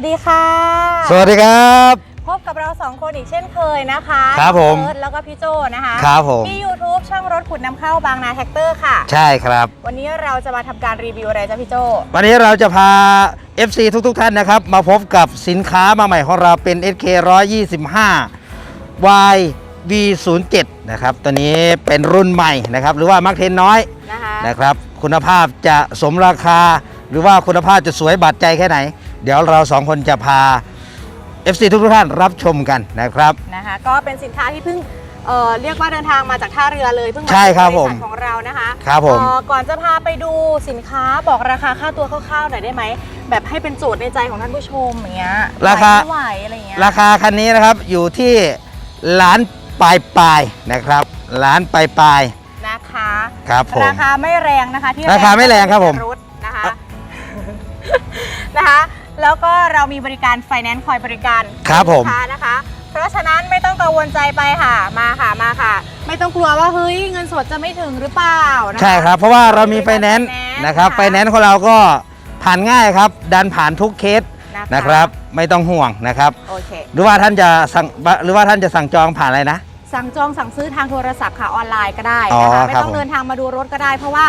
วัสดีค่ะ สวัสดีครับ พบกับเราสองคนอีกเช่นเคยนะคะครับผมน้องเอิร์ธแล้วก็พี่โจนะคะครับผมที่ YouTube ช่างรถขุดน้ำเข้าบางนาแท็กเตอร์ค่ะ ใช่ครับ วันนี้เราจะมาทำการรีวิวอะไรจ้ะพี่โจ วันนี้เราจะพา FC ทุก ๆ ท่านนะครับ มาพบกับสินค้ามาใหม่ของเราเป็น SK 125 Y V07 นะครับ ตัวนี้เป็นรุ่นใหม่นะครับ หรือว่ามักเทนน้อยนะคะนะครับ คุณภาพจะสมราคา หรือว่าคุณภาพจะสวยบาดใจแค่ไหน เดี๋ยวเราสองคนจะพา FC ทุกๆท่านรับชมกันนะครับ นะคะก็เป็นสินค้าที่เพิ่งเอ่อเรียกว่าเดินทางมาจากท่าเรือเลยเพิ่งมาใช่ครับที่ผมษัทของเรานะคะครับผมเอ่อก่อนจะพาไปดูสินค้าบอกราคาค่าตัวคร่าวๆหน่อยได้ไหมแบบให้เป็นโจทย์ในใจของท่านผู้ชมอย่างเงี้ยราคา ไหวไม่ไหวอะไรอย่างเงี้ยราคาคันนี้นะครับอยู่ที่ล้านปลายปลายๆนะครับล้านปลายปลายนะคะ ๆครับผม ราคาไม่แรงนะคะที่ราคาไม่แรงครับผมรถนะคะนะคะ แล้วก็เรามีบริการไฟแนนซ์คอยบริการครับผม ลูกค้านะคะ เพราะฉะนั้นไม่ต้องกังวลใจไปค่ะมาค่ะมาค่ะ ไม่ต้องกลัวว่าเฮ้ยเงินสดจะไม่ถึงหรือเปล่านะคะใช่ครับ เพราะว่าเรามีไฟแนนซ์นะครับไฟแนนซ์ของเราก็ผ่านง่ายครับ ดันผ่านทุกเคสนะครับ ไม่ต้องห่วงนะครับ โอเค หรือว่าท่านจะสั่งหรือว่าท่านจะสั่งจองผ่านอะไรนะ สั่งจองสั่งซื้อทางโทรศัพท์ค่ะออนไลน์ก็ได้อ๋อนะคะไม่ครับต้องผมเดินทางมาดูรถก็ได้ เพราะว่า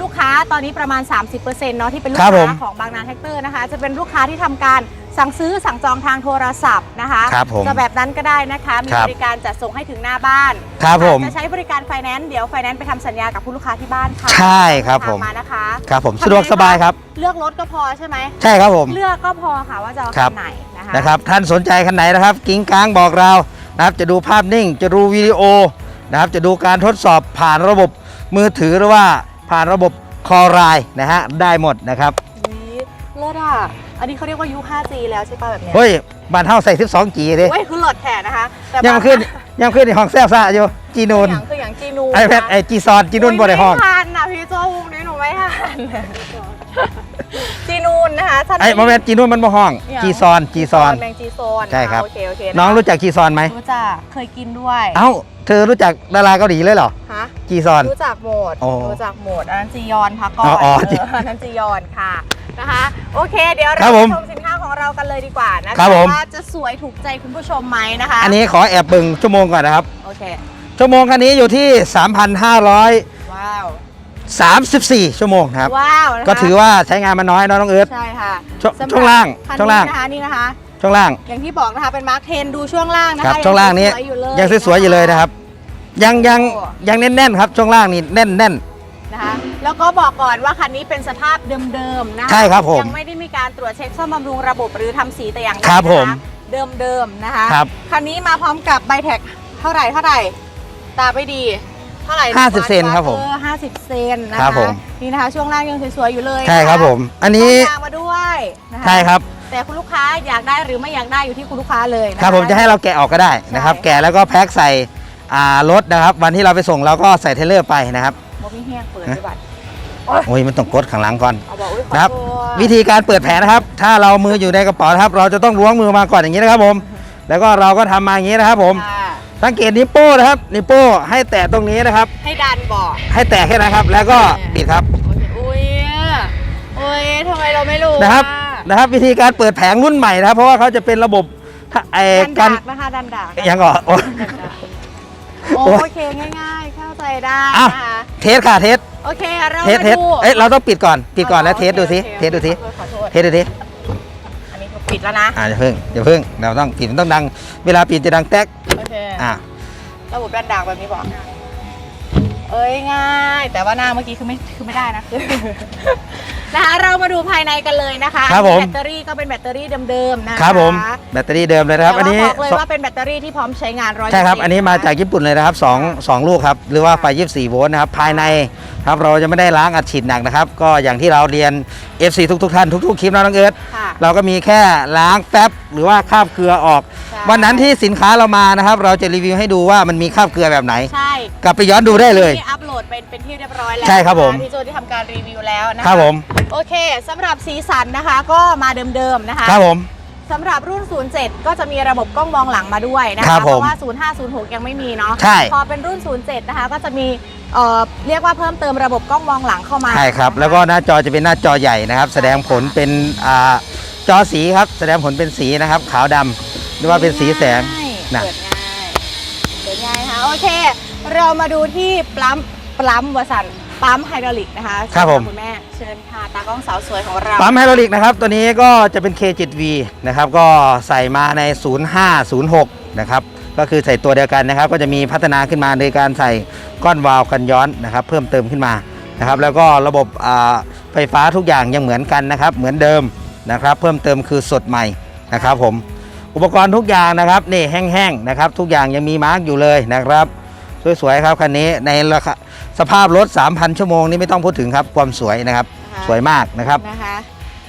ลูกค้าตอนนี้ประมาณ 30%เนาะที่เป็นลูกครับผมค้าของบางนาแท็กเตอร์นะคะ จะเป็นลูกค้าที่ทำการสั่งซื้อสั่งจองทางโทรศัพท์นะคะครับผมจะแบบนั้นก็ได้นะคะ มีครับ บริการจัดส่งให้ถึงหน้าบ้านครับผม จะใช้บริการไฟแนนซ์เดี๋ยวไฟแนนซ์ไปทำสัญญากับผู้ลูกค้าที่บ้านค่ะใช่ครับผมตามานะคะ ครับผมสะดวกสบายครับ เลือกรถก็พอใช่ไหมใช่ครับผม เลือกก็พอค่ะว่าจะเอาครัคับนไหนนะคะ นะครับท่านสนใจคันไหนนะครับ กิ้งก้างบอกเรานะครับจะดูภาพนิ่งจะดูวิดีโอนะครับจะดูการทดสอบผ่านระบบมือถือหรือว่า ผ่านระบบคอรายนะฮะได้หมดนะครับนี่เลิศอะ อันนี้เขาเรียกว่ายุค 5G แล้วใช่ป่ะแบบเนี้ยเฮ้ยบ้านเท่าใส่ 12 จีเลยเว้ยคือหลอดแขนนะคะแต่ยังขึ้นยังขึ้นในห้องแซ่บซ่าอยู่จีนูนอย่างคืออย่างจีนูนไอแพดไอจีซอนจีนูนบ่ได้ห้องไม่ทันนะพี่โจวงนี้หนูไม่ทันจีนูนนะคะท่านไอ้โมเมนต์จีนูนมันบ่ห้องอย่างจีซอนจีซอนแมงจีโซนใช่ครับโอเคโอเคน้องรู้จักจีซอนไหมรู้จักเคยกินด้วย เอ้าเธอรู้จักดาราเกาหลีเลยเหรอฮะ จีซอน รู้จักหมดโอ้รู้จักหมดอันนั้นจียอนพักก่อนอ๋ออ๋อเอออันนั้นจียอนค่ะนะคะ โอเค เดี๋ยวครัเราบไปผมชมสินค้าของเรากันเลยดีกว่านะคะครับผม ว่าจะสวยถูกใจคุณผู้ชมไหมนะคะอันนี้ขอแอบเบิ่งชั่วโมงก่อนนะครับ โอเค ชั่วโมงคันนี้อยู่ที่ ว้าว 3,534 ชั่วโมงนะครับ ว้าวนะคะก็ถือว่าใช้งานมาน้อยเนอะน้องเอิร์ธ ใช่ค่ะช่วงสำหรับช่วงล่างคันช่วงล่าง นี้นะคะนี่นะคะ ช่วงล่าง อย่างที่บอกนะคะเป็นมาร์คเทนดูช่วงล่างนะครัคะบช่วงล่างนี้สวยๆอยู่เลยยังสวยๆอยู่เลยนะครับ ยังยังโอ้ยังแน่นๆครับช่วงล่างนี่แน่นแน่นนะคะแล้วก็บอกก่อนว่าคันนี้เป็นสภาพเดิมๆนะคะใช่ครับผมยังไม่ได้มีการตรวจเช็คซ่อมบำรุงระบบหรือทำสีแต่อย่างใดครับนะะผมเดิมๆนะคะครับคันนี้มาพร้อมกับใบแท็กเท่าไหร่เท่าไหร่ตาไม่ดีเท่าไหร่50เซนครับผมเออ50เซนนะครัคะบผมนี่นะคะช่วงล่างยังสวยๆอยู่เลยๆใช่ครับผม อันนี้ยางมาด้วยนะคะใช่ครับแต่คุณลูกค้าอยากได้หรือไม่อยากได้อยู่ที่คุณลูกค้าเลยนครับผมจะให้เราแกะออกก็ได้นะครับใช่แกะแล้วก็แพ็คใส่อ่า รถนะครับ วันที่เราไปส่งเราก็ใส่เทรลเลอร์ไปนะครับบ่มีแห้งเปิดฮะด้วยบัตรโอ้ยมันต้องกดข้างหลังก่อนเอาบอกอุ้ยขอนะครับ โทษวิธีการเปิดแผลนะครับ ถ้าเรามืออยู่ในกระเป๋านะครับ เราจะต้องล้วงมือมาก่อนอย่างนี้นะครับผม แล้วก็เราก็ทำมาอย่างนี้นะครับผม ค่ะสังเกตนิ้วโป้นะครับ นิ้วโป้ให้แตะตรงนี้นะครับ ให้ดันบอก ให้แตะแค่นั้นครับ แล้วก็ปิดครับ โอเคอุ้ยอุ้ยทำไมเราไม่รู้นะครับ อ่นะครับ วิธีการเปิดแผงรุ่นใหม่นะครับ เพราะว่าเขาจะเป็นระบบถ้าไอ้ดันกัดานกนะคะดันดากยังก่อนโอ้ดันดาก โอโอ้ยเคง่ายๆ เข้าใจได้อ้าวนะคะเทสค่ะเทสโอเคเราเทสมาเทสดูเอ้ยเราต้องปิดก่อนปิดก่อนแล้วโเทสดูสิโอคเทสดูสิขอโทษขอโทษเทสดูสิอันนี้ถูกปิดแล้วนะอ่าอย่าเพิ่งอย่าเพิ่งเราต้องปิดมันต้องดัง เวลาปิดจะดังแต๊กโอเคอ่าระบบดันดากแบบนี้บอกเอ้ยง่าย แต่ว่าหน้าเมื่อกี้คือไม่คือไม่ได้นะคือ นะคะเรามาดูภายในกันเลยนะคะครับผมแบตเตอรี่ก็เป็นแบตเตอรี่เดิมๆนะคะครับผมแบตเตอรี่เดิมเลยนะครับแต่อันว่านี้บอกเลยว่าเป็นแบตเตอรี่ที่พร้อมใช้งานร้อยใช่ครับ อันนี้มาจากญี่ปุ่นเลยนะครับสองสองลูกครับ หรือว่าไฟ 24 โวลต์นะครับ ภายในครับเราจะไม่ได้ล้างอัดฉีดหนักนะครับ ก็อย่างที่เราเรียน FC ทุกทุกๆท่านทุกๆคลิปนะน้องเอิร์ธค่ะเราก็มีแค่ล้างแป๊บหรือว่าคราบเกลือออกใช่วันนั้นที่สินค้าเรามานะครับ เราจะรีวิวให้ดูว่ามันมีคราบเกลือแบบไหนใช่กลับไปย้อนดูได้เลยที่อัปโหลดเป็นเป็นที่เรียบร้อยแล้วใช่ครับผมนะะที่โจที่ทำการรีวิวแล้วนะคะครับผม โอเคสำหรับสีสันนะคะก็มาเดิมๆนะคะครับผม สำหรับรุ่น 07 ก็จะมีระบบกล้องมองหลังมาด้วยนะครัคะบเพผมราะว่า 0506 ยังไม่มีเนาะใช่ พอเป็นรุ่น 07 นะคะ ก็จะมีเอ่อเรียกว่าเพิ่มเติมระบบกล้องมองหลังเข้ามาใช่ครับ นะะแล้วก็หน้าจอจะเป็นหน้าจอใหญ่นะครับ แสดงผลเป็นอ่าจอสีครับ แสดงผลเป็นสีนะครับ ขาวดำหรือว่าเป็นสีแสงง่ายนะ เปิดง่ายเปิดง่ายค่ะโอเค เรามาดูที่ปั๊มปั๊มวสัน ปั๊มไฮดรอลิกนะคะครับผมเชิญะคุณแม่เชิญค่ะตากล้องสาวสวยของเราปั๊มไฮดรอลิกนะครับ ตัวนี้ก็จะเป็น K7V นะครับ ก็ใส่มาใน 0506 นะครับ ก็คือใส่ตัวเดียวกันนะครับ ก็จะมีพัฒนาขึ้นมาในการใส่ก้อนวาล์วกันย้อนนะครับ เพิ่มเติมขึ้นมานะครับ แล้วก็ระบบอ่าไฟฟ้าทุกอย่างยังเหมือนกันนะครับ เหมือนเดิมนะครับ เพิ่มเติมคือสดใหม่นะครับผม อุปกรณ์ทุกอย่างนะครับนี่แห้งๆนะครับ ทุกอย่างยังมีมาร์กอยู่เลยนะครับ สวยๆครับคันนี้ในราคา สภาพรถ 3,000 ชั่วโมงนี่ไม่ต้องพูดถึงครับความสวยนะครับนะคะสวยมากนะครับนะคะ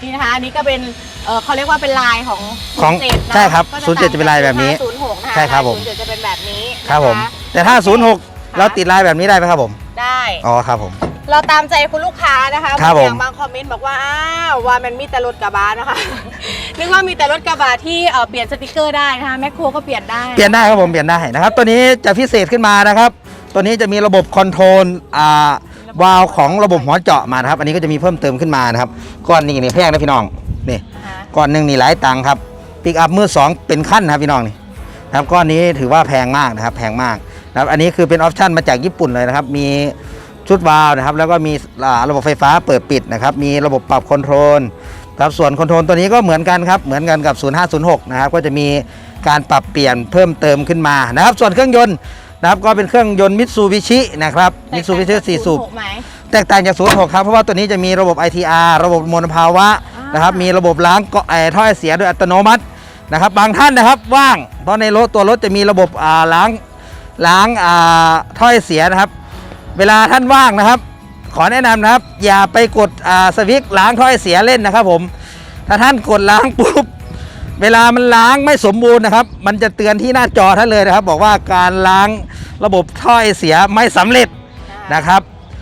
นี่นะคะอันนี้ก็เป็นเออเขาเรียกว่าเป็นลายของของ07นะใช่ครับก็07จะเป็นลายแบบนี้ศูนย์หกนะคะใช่ครับผมศูนย์เจ็ดจะเป็นแบบนี้นะะครับผม แต่ถ้า 06 เราติดลายแบบนี้ได้ไหมครับผม ได้อ๋อครับผม เราตามใจคุณลูกค้านะคะครับผม อย่างบางคอมเมนต์บอกว่าอ้าวว่ามันมีแต่รถกระบะนะคะ นึกว่ามีแต่รถกระบะที่เอ่อเปลี่ยนสติกเกอร์ได้นะคะแมคโครก็เปลี่ยนได้ เปลี่ยนได้ครับผมเปลี่ยนได้นะครับ ตัวนี้จะพิเศษขึ้นมานะครับ ตัวนี้จะมีระบบคอนโทรลอ่าวาล์วของระบบหัวเจาะมานะครับ อันนี้ก็จะมีเพิ่มเติมขึ้นมานะครับก้อนนี้นี่แพงนะพี่น้องนี่นะคะก้อนหนึ่งนี่หลายตังค์ครับปิกอัพมือสองเป็นขั้นนะครับพี่น้องนี่นะครับก้อนนี้ถือว่าแพงมากนะครับแพงมากนะครับอันนี้คือเป็นออปชั่นมาจากญี่ปุ่นเลยนะครับ มีชุดวาล์วนะครับ แล้วก็มีอ่าระบบไฟฟ้าเปิดปิดนะครับ มีระบบปรับคอนโทรลครับส่วนคอนโทรลตัวนี้ก็เหมือนกันครับ เหมือนกันกับ 0506 นะครับ ก็จะมีการปรับเปลี่ยนเพิ่มเติมขึ้นมานะครับ ส่วนเครื่องยนต์ นะครับก็เป็นเครื่องยนต์มิตซูบิชินะครับมิตซูบิชิสี่สูบแตกต่างจาก06ไหมแตกต่างจาก06ครับ เพราะว่าตัวนี้จะมีระบบ ITR ระบบมลภาวะอ่านนะครับมีระบบล้างเกาะไอ้ท่อไอเสียโดยอัตโนมัตินะครับบางท่านนะครับว่าง เพราะในรถตัวรถจะมีระบบอ่าล้างล้างอ่าท่อไอเสียนะครับ เวลาท่านว่างนะครับ ขอแนะนำนะครับ อย่าไปกดอ่าสวิตช์ล้างท่อไอเสียเล่นนะครับผม ถ้าท่านกดล้างปุ๊บ เวลามันล้างไม่สมบูรณ์นะครับ มันจะเตือนที่หน้าจอท่านเลยนะครับ บอกว่าการล้างระบบท่อไอเสียไม่สำเร็จนะครับ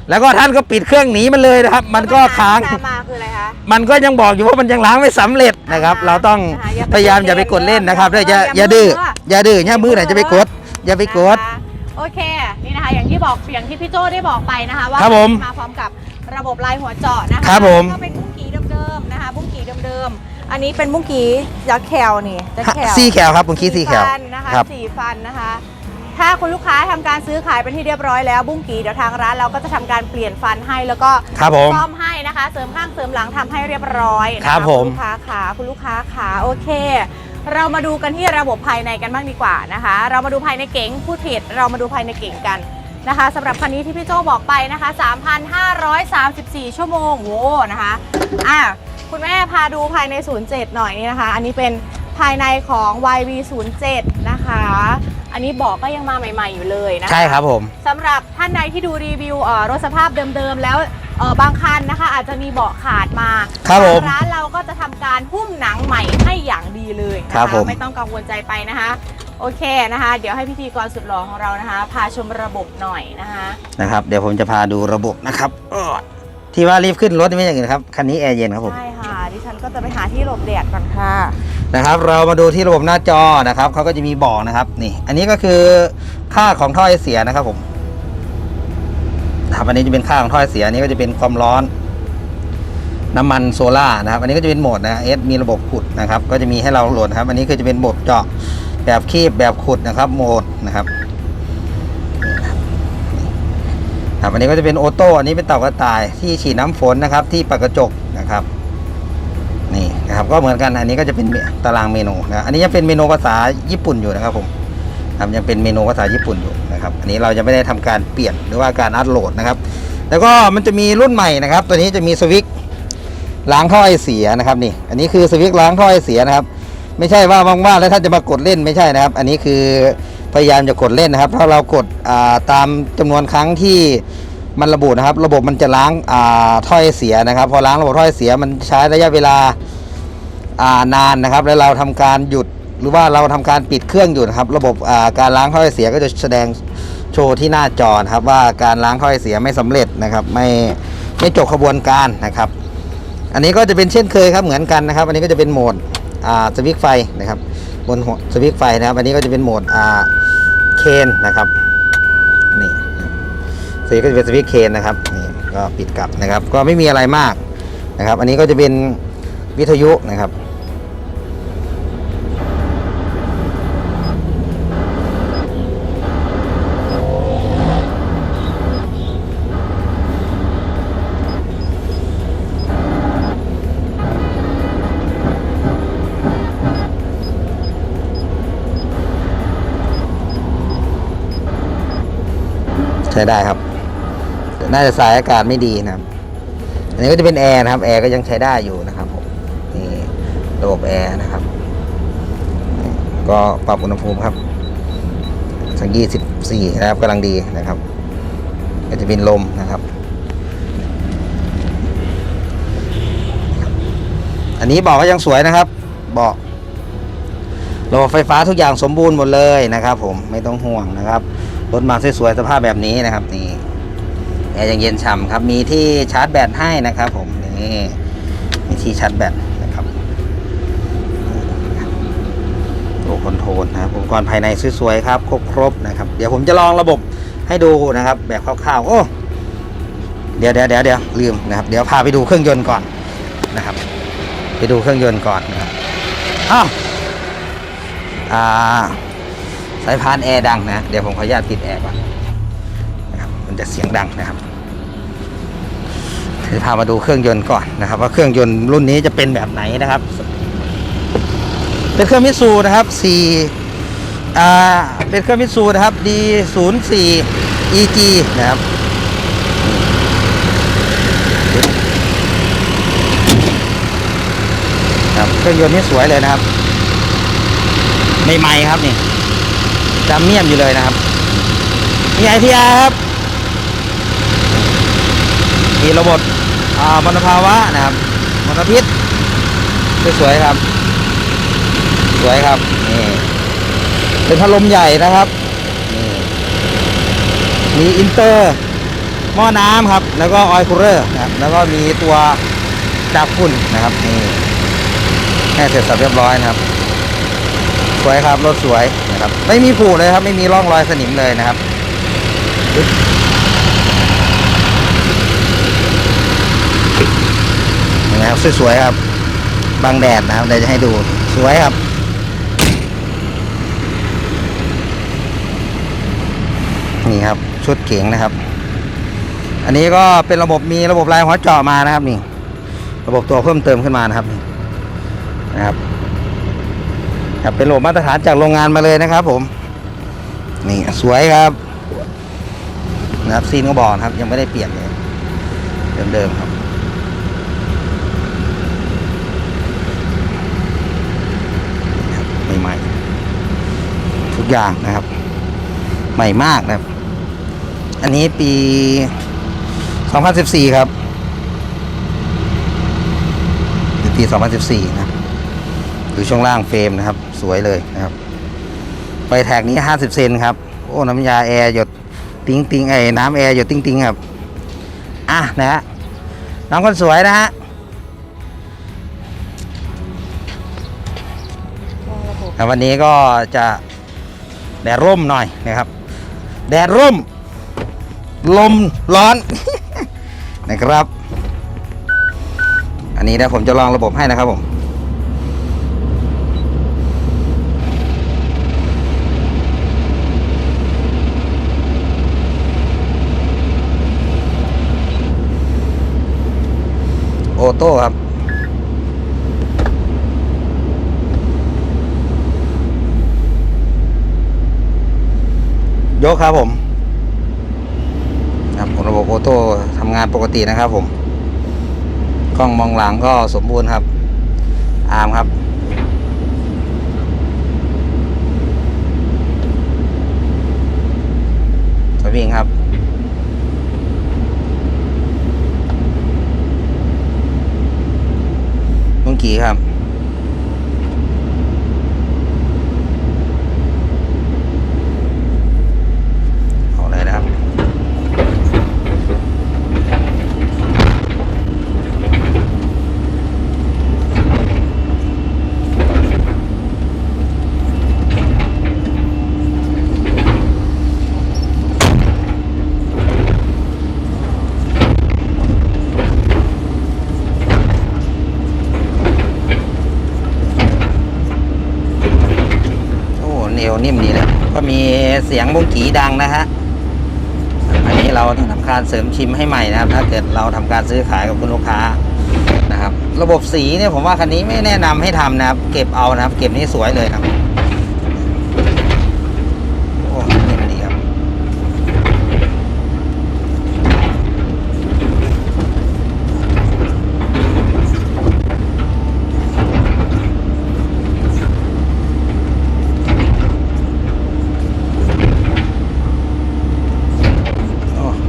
แล้วก็ท่านก็ปิดเครื่องหนีมันเลยนะครับ มันก็ค้างปัญหที่ตมมาคืออะไรคะมันก็ยังบอกอยู่ว่ามันยังล้างไม่สำเร็จนะครับอ่าเราต้องนะคะอย่าไปพยายามกดอย่าไปกดเล่นนะครับเล่ด้วยนอย่าอย่าอย่าดื้อมืออย่าดื้ออย่ามือไหนจะไปกด อย่าไปกดนะคะโอเคนี่นะคะอย่างที่บอกอย่างที่พี่โจได้บอกไปนะคะว่าครับผมมาพร้อมกับระบบลายหัวเจาะนะคะครับผมก็เป็นบุ้งกีเดิมๆนะคะบุ้งกีเดิมๆ อันนี้เป็นบุ้งกียักษ์แคลนี่ยักษ์แคลซี่แขวครับคุณคีซี่แขวฟันนะคะครับสี่ฟันนะคะ ถ้าคุณลูกค้าทำการซื้อขายเป็นที่เรียบร้อยแล้วบุ้งกีเดี๋ยวทางร้านเราก็จะทำการเปลี่ยนฟันให้แล้วก็ครับผมซ่อมให้นะคะ เสริมข้างเสริมหลังทำให้เรียบร้อยนะะครับผมณลูกค้าขาคุณลูกค้าขาโอเคเรามาดูกันที่ระบบภายในกันบ้างดีกว่านะคะ เรามาดูภายในเก๋งพูดผิดเรามาดูภายในเก๋งกันนะคะสำหรับคันนี้ที่พี่โจบอกไปนะคะ 3,534 ชั่วโมงโว้นะคะอะ คุณแม่พาดูภายใน 07 หน่อยนี่นะคะ อันนี้เป็นภายในของ YV07 นะคะ อันนี้บอกก็ยังมาใหม่ ๆ อยู่เลยนะคะใช่ครับผมสำหรับท่านใดที่ดูรีวิวเอ่อรถสภาพเดิมๆ แล้วเอ่อบางคันนะคะ อาจจะมีเบาะขาดมาครับผมทางร้านเราก็จะทำการหุ้มหนังใหม่ให้อย่างดีเลยนะะครับผม ไม่ต้องกังวลใจไปนะคะ โอเคนะคะ เดี๋ยวให้พิธีกรสุดหล่อของเรานะคะ พาชมระบบหน่อยนะคะ นะครับ เดี๋ยวผมจะพาดูระบบนะครับอ้อ ที่ว่ารีบขึ้นรถนี่ไม่อย่างอื่นครับ คันนี้แอร์เย็นครับผม ใช่ค่ะ ดิฉันก็จะไปหาที่หลบแดดก่อนค่ะ นะครับ เรามาดูที่ระบบหน้าจอนะครับ เขาก็จะมีบอกนะครับ นี่ อันนี้ก็คือค่าของท่อไอเสียนะครับผมครับอันนี้จะเป็นค่าของท่อไอเสีย อันนี้ก็จะเป็นความร้อน น้ำมันโซล่าร์นะครับ อันนี้ก็จะเป็นโหมดนะเอสมีระบบขุดนะครับ ก็จะมีให้เราโหลดนะครับ อันนี้ก็จะเป็นโหมดเจาะแบบคีบแบบขุดนะครับ โหมดนะครับ ครับอันนี้ก็จะเป็นออโต้อันนี้เป็นเต่ากระต่ายที่ฉีดน้ำฝนนะครับ ที่ปัดกระจกนะครับนี่นะครับก็เหมือนกันอันนี้ก็จะเป็นตารางเมนูนะอันนี้ยังเป็นเมนูภาษาญี่ปุ่นอยู่นะครับผมครับยังเป็นเมนูภาษาญี่ปุ่นอยู่นะครับอันนี้เราจะไม่ได้ทำการเปลี่ยนหรือว่าการอัปโหลดนะครับ แล้วก็มันจะมีรุ่นใหม่นะครับ ตัวนี้จะมีสวิตช์ล้างท่อไอเสียนะครับนี่ อันนี้คือสวิตช์ล้างท่อไอเสียนะครับ ไม่ใช่ว่าว่างๆแล้วท่านจะมากดเล่นไม่ใช่นะครับ อันนี้คือ พยายามจะกดเล่นนะครับ ถ้าเรากดาตามจำนวนครั้งที่มันระบุนะครับ ระบบมันจะล้างอ่าท่อไอเสียนะครับ พอล้างระบบท่อไอเสียมันใช้ระยะเวลาานานนะครับ แล้วเราทำการหยุดหรือว่าเราทำการปิดเครื่องอยู่นะครับ ระบบาการล้างท่อไอเสียก็จะแสดงโชว์ที่หน้าจอนะครับว่าการล้างท่อไอเสียไม่สำเร็จนะครับไม่ไม่จบขบวนการนะครับ อันนี้ก็จะเป็นเช่นเคยครับเหมือนกันนะครับ อันนี้ก็จะเป็นโหมดสวิตไฟนะครับ บนหัวสวิตช์ไฟนะครับ อันนี้ก็จะเป็นโหมดอ่าเคนนะครับนี่สีก็จะเป็นสวิตช์เคนนะครับนี่ก็ปิดกลับนะครับ ก็ไม่มีอะไรมากนะครับ อันนี้ก็จะเป็นวิทยุนะครับ ใช้ได้ครับ น่าจะสายอากาศไม่ดีนะครับ อันนี้ก็จะเป็นแอร์นะครับ แอร์ก็ยังใช้ได้อยู่นะครับผมนี่ระบบแอร์นะครับ ก็ปรับอุณหภูมิครับสักยี่สิบสี่นะครับกำลังดีนะครับ ก็จะเป็นลมนะครับ อันนี้เบอกก็ยังสวยนะครับ เบอก ระบบไฟฟ้าทุกอย่างสมบูรณ์หมดเลยนะครับ ผมไม่ต้องห่วงนะครับรถมาสวยๆสภาพแบบนี้นะครับนี่แอร์ยังเย็นฉ่ำครับ มีที่ชาร์จแบตให้นะครับ ผมนี่มีที่ชาร์จแบตนะครับตัวคอนโทรลนะครับอุปกรณ์ภายในสวยๆครับครบๆนะครับ เดี๋ยวผมจะลองระบบให้ดูนะครับ แบบคร่าวๆโอ้เดี๋ยวเดี๋ยวเดี๋ยวเดี๋ยวลืมนะครับ เดี๋ยวพาไปดูเครื่องยนต์ก่อนนะครับ ไปดูเครื่องยนต์ก่อนนะครับอ้าว อ่าสายพานแอร์ดังนะ เดี๋ยวผมขออนุญาตปิดแอร์ก่อนนะครับมันจะเสียงดังนะครับจะพามาดูเครื่องยนต์ก่อนนะครับ ว่าเครื่องยนต์รุ่นนี้จะเป็นแบบไหนนะครับ เป็นเครื่องมิตซูนะครับ4อ่าเป็นเครื่องมิตซูนะครับ D04 EG นะครับครับเครื่องยนต์นี่สวยเลยนะครับ ใหม่ๆครับนี่จำเมียมอยู่เลยนะครับมีไอทีอาครับมีระบบอ่ามลภาวะนะครับมลพิษสวยๆครับ สวยครับนี่เป็นพัดลมใหญ่นะครับนี่มีอินเตอร์หม้อน้ำครับ แล้วก็ออยล์คูลเลอร์นะครับแล้วก็มีตัวดับฝุ่นนะครับนี่แค่เสร็จสับเรียบร้อยนะครับ สวยครับ รถสวยนะครับ ไม่มีผุเลยครับ ไม่มีร่องรอยสนิมเลยนะครับเห็นะครับสวยๆครับบังแดดนะครับเดี๋ยวจะให้ดูสวยครับนี่ครับชุดเก๋งนะครับ อันนี้ก็เป็นระบบมีระบบลายหัวเจาะมานะครับนี่ ระบบตัวเพิ่มเติมขึ้นมานะครับนี่นะครับ ครับเป็นโหลมาตรฐานจากโรงงานมาเลยนะครับผม นี่สวยครับ นะครับซีนก็บอกครับ ยังไม่ได้เปลี่ยนเลย เดิมๆครับครับใหม่ๆทุกอย่างนะครับ ใหม่มากนะครับ อันนี้ปี 2014 ครับปี 2014 นะ ดูช่วงล่างเฟรมนะครับ สวยเลยนะครับไฟแท็กนี้ 50 เซนครับ โอ้น้ำยาแอร์หยดติ้งติงไอ้น้ำแอร์หยดติ้งติงครับ อะนะฮะน้องคนสวยนะฮะวันนี้ก็จะแดดร่มหน่อยนะครับ แดดร่ม ลมร้อนนะครับ อันนี้นะผมจะลองระบบให้นะครับผม อโต้ครับยกครับผมครับระบบโอโต้ทำงานปกตินะครับผมกล้องมองหลังก็สมบูรณ์ครับ อาร์มครับ สวิงครับ ลุง กี้ครับ เอาเลยนะครับ โอ้เนวนิ่มดีเลยก็มีเสียงบุ้งกีดังนะฮะอันนี้เราต้องทำการเสริมชิมให้ใหม่นะครับ ถ้าเกิดเราทำการซื้อขายกับคุณลูกค้านะครับ ระบบสีเนี่ยผมว่าคันนี้ไม่แนะนำให้ทำนะครับ เก็บเอานะครับ เก็บนี่สวยเลยครับโอ้นิ่มดีครับ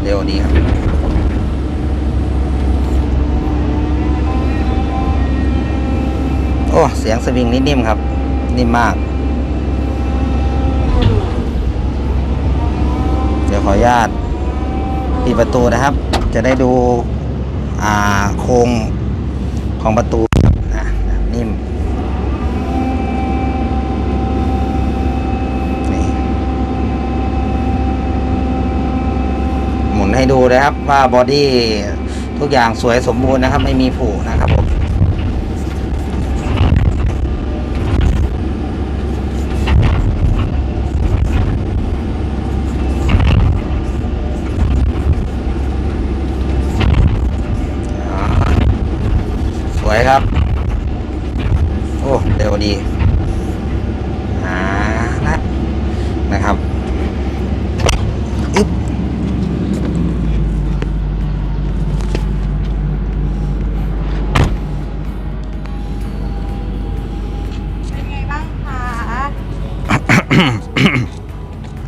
เร็วดีครับ โอ้ เสวิงนี่นิ่มครับ นิ่มมาก เดี๋ยวขออนุญาตปิดประตูนะครับ จะได้ดูอ่าโครงของประตูครับอะนิ่มนี่หมุนให้ดูนะครับว่าบอดี้ทุกอย่างสวยสมบูรณ์นะครับ ไม่มีผุนะครับ วยครับ โอ้เร็วดีอ่าละนะครับอึ๊บเป็นไงบ้างคะ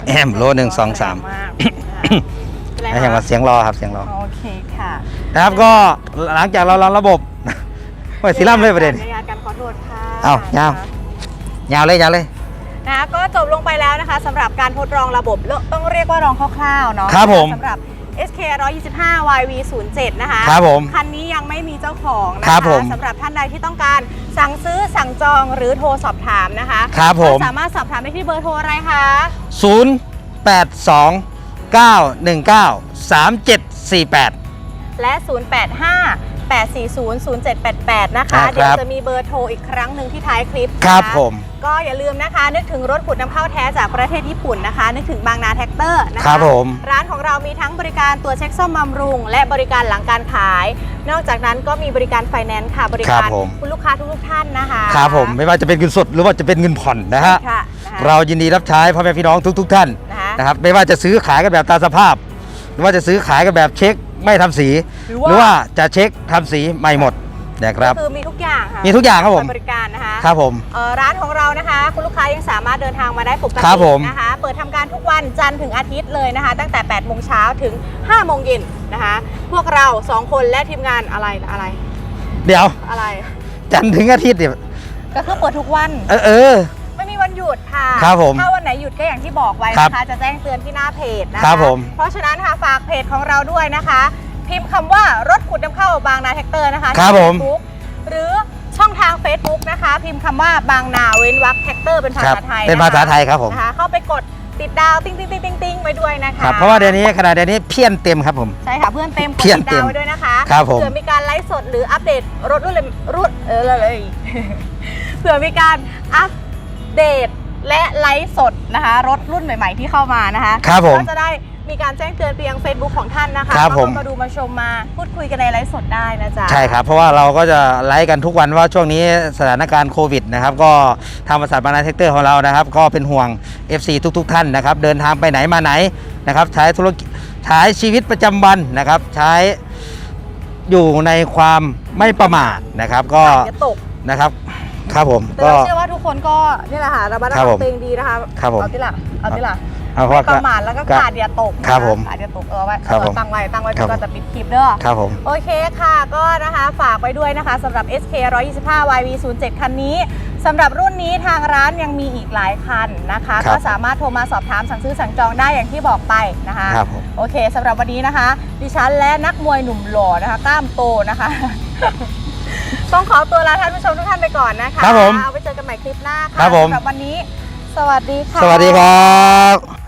แอมโลหนึ่งสองสามแรงกเป็นไรไม่ใช่ว่าคะเสียงรอครับเสียงรอ โอเคค่ะ นะครับก็หลังจากเราลองระบบ โอ้ยสีล่ำเลยประเด็น ในงานการขอโทษค่ะเอ้ายาว ยาวเลยยาวเลยนะคะก็จบลงไปแล้วนะคะสำหรับการทดลองระบบเริ่มต้องเรียกว่าลองคร่าวๆเนาะครับผม สำหรับ SK 125 YV 0 7นะคะ ครับผม คันนี้ยังไม่มีเจ้าของนะครัคะบผมสำหรับท่านใดที่ต้องการสั่งซื้อสั่งจองหรือโทรสอบถามนะคะครับผม ก็สามารถสอบถามได้ที่เบอร์โทรอะไรคะ 0 8 2 9 1 9 3 7 4 8 และ 085 840 0788 นะคะ อ่าครับ เดี๋ยวจะมีเบอร์โทรอีกครั้งหนึ่งที่ท้ายคลิปนะะครับผม ก็อย่าลืมนะคะ นึกถึงรถขุดน้ำเข้าแท้จากประเทศญี่ปุ่นนะคะ นึกถึงบางนาแท็กเตอร์นะคะ ครับผม ร้านของเรามีทั้งบริการตัวจเช็คซ่อมบำรุง และบริการหลังการขาย นอกจากนั้นก็มีบริการไฟแนนซ์ค่ะ บริการครับผม คุณลูกค้าทุกๆท่านนะคะครับผมไม่ว่าจะเป็นเงินสดหรือว่าจะเป็นเงินผ่อนนะฮะ ค่ะนะคะเรายินดีรับใช้พ่อแม่พี่น้องทุก ๆ ท่านนะคะ นะครับ ไม่ว่าจะซื้อขายกันแบบตามสภาพ หรือว่าจะซื้อขายกันแบบเช็ค ไม่ทำสี หรือหรือว่าว่าจะเช็คทำสีใหม่หมดนะครับคือมีทุกอย่างค่ะมีทุกอย่างครับผม บริการนะคะครับผม เอ่อร้านของเรานะคะ คุณลูกค้ายังสามารถเดินทางมาได้ปกติครับผม นะคะ เปิดทำการทุกวันจันทร์ถึงอาทิตย์เลยนะคะ ตั้งแต่8โมงเช้าถึง5โมงเย็นนะคะ พวกเรา 2 คนและทีมงานอะไรอะไรเดี๋ยว อะไร จันทร์ถึงอาทิตย์เนี่ยก็คือเปิดทุกวัน เออเออไม่มีวันห ยุดค่ะ ครับผมถ้าวันไหนหยุดก็อย่างที่บอกไว้ครับนะคะ จะแจ้งเตือนที่หน้าเพจนะคะครับผม เพราะฉะนั้นค่ะฝากเพจของเราด้วยนะคะ พิมพ์คำว่ารถขุดน้ำเข้าบางนาแท็กเตอร์นะคะครับที่ผม Facebook หรือช่องทาง Facebook นะคะ พิมพ์คำว่าบางนาเว้นวรรคแท็กเตอร์เป็นภาครับษาไทยเป็นภาษาไทยครับผมนะคะ เข้าไปกดติดดาวติ้งติ้งติ้งติ้งติ้งไว้ด้วยนะคะครับเพราะว่าเดี๋ยวนี้ขนาดเดี๋ยวนี้เพี้ยนเต็มครับผม ใช่ค่ะเพื่อนเต็มกดเพี้ยนติดเต็ดามวไว้ด้วยนะคะครับผม เผื่อมีการไลฟ์สดหรืออัปเดตรถรุ่นเลยรุ่นเออเลย เผื่อมีการอัปเดต และไลฟ์สดนะคะ รถรุ่นใหม่ ๆ ที่เข้ามานะคะครับผมก็จะได้มีการแจ้งเตือนไปยัง Facebook ของท่านนะคะครับก็ผมมาดูมาชมมาพูดคุยกันในไลฟ์สดได้นะจ๊ะ ใช่ครับ เพราะว่าเราก็จะไลฟ์กันทุกวันว่าช่วงนี้สถานการณ์โควิดนะครับ ก็ทางบริษัทบานาเทคเตอร์ของเรานะครับ ก็เป็นห่วง FC ทุกๆท่านนะครับ เดินทางไปไหนมาไหนนะครับ ใช้ธุรกิจใช้ชีวิตประจำวันนะครับ ใช้อยู่ในความไม่ประมาทนะครับ ก็อย่าตกนะครับ ครับผมแต่ก็ เราเชื่อว่าทุกคนก็นี่แหละค่ะระมัดระครัวับงผมตัวเองดีนะคะครับผม เอาที่ละเอาที่ละเอาเพไม่ราะปว่าระมาทแล้วก็ก็ขาดอย่าตกนะะครับผมขาดอย่าตกเออไว้ครับเอผอมตั้งไว้ตั้งไว้ครับก็จะปิดคลิปเด้อ ครับผม โอเคค่ะก็นะคะฝากไว้ด้วยนะคะสำหรับ SK 125 YV 0 7คันนี้สำหรับรุ่นนี้ทางร้านยังมีอีกหลายคันนะคะ ครับ ก็สามารถโทรมาสอบถามสั่งซื้อสั่งจองได้อย่างที่บอกไปนะคะ ครับผม โอเคสำหรับวันนี้นะคะ ดิฉันและนักมวยหนุ่มหล่อนะคะกล้ามโตนะคะ ต้องขอตัวลาท่านผู้ชมทุกท่านไปก่อนนะคะครับผมเอาไปเจอกันใหม่คลิปหน้าค่ะครับผม สำหรับวันนี้ สวัสดีค่ะ สวัสดีครับ